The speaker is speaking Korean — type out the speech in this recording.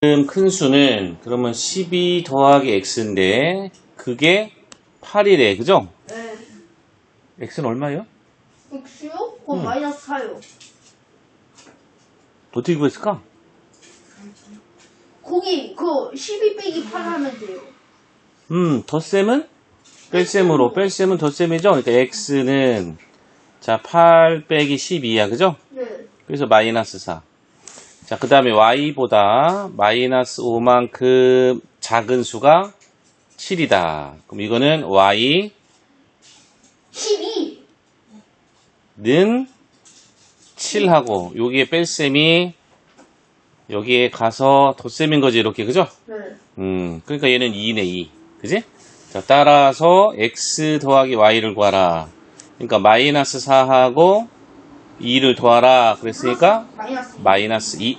지금 큰 수는 그러면 12 더하기 x인데 그게 8이래 그죠? 네. x는 얼마예요? X요? 그럼 마이너스 4요. 어떻게 구했을까? 거기 그 12 빼기 8 하면 돼요. 음, 덧셈은? 뺄셈으로. 뺄셈은 덧셈이죠? 그러니까 x는 자, 8 빼기 12야. 그죠? 네. 그래서 마이너스 4. 자, 그 다음에 y보다 마이너스 5만큼 작은 수가 7이다. 그럼 이거는 y는 12. 7하고 여기에 뺄셈이 여기에 가서 덧셈인 거지 이렇게 그죠? 네. 음, 그러니까 얘는 2네 2. 그지? 자, 따라서 x 더하기 y를 구하라. 그러니까 마이너스 4하고 2를 더하라. 그랬으니까 마이너스. 마이너스 2.